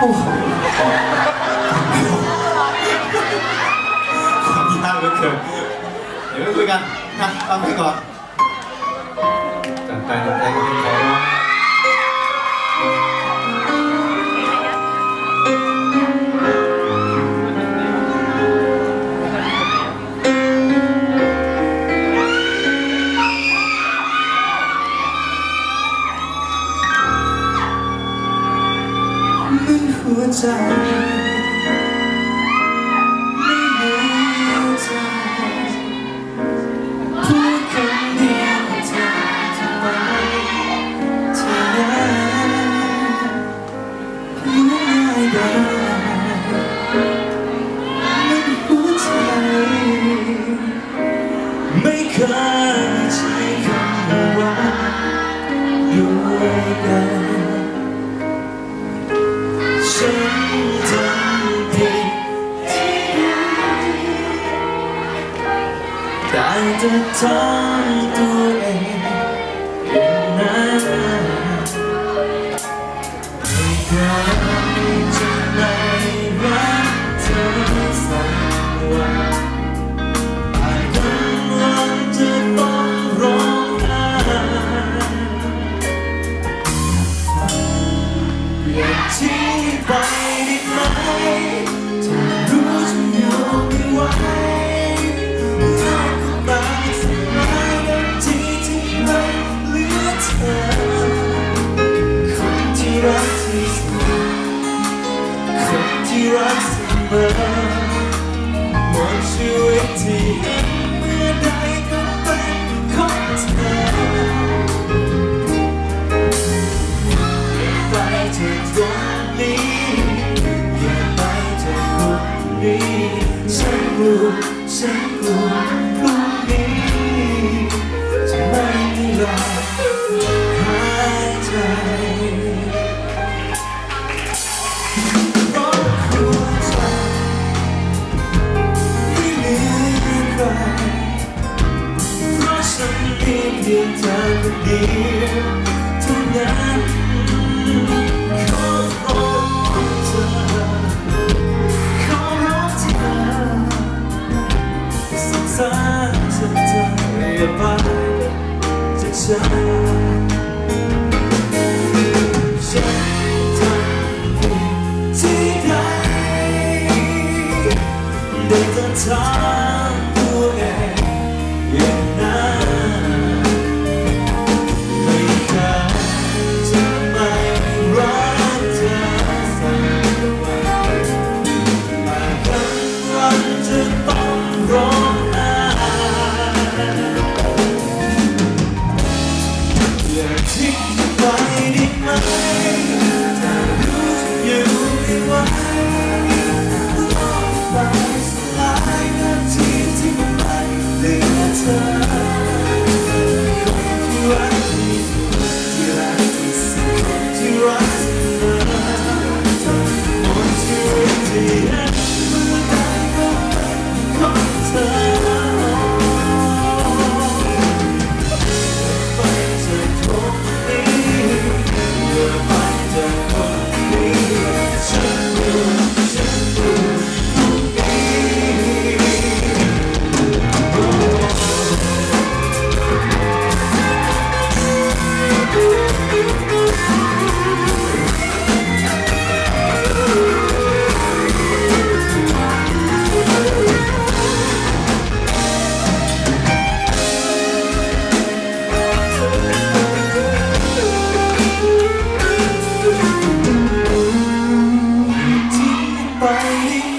không phải 이상한 것 같아요 여기가 딱 깜빡이 것 같아 잠깐 잠깐 time. the time. รู้ฉันกลัวพรุ่งนี้จะไม่หลัหายใจร้องหัวใจไม่เหใครเพราะฉันเพียงเธอคนเดียว time. 欢迎。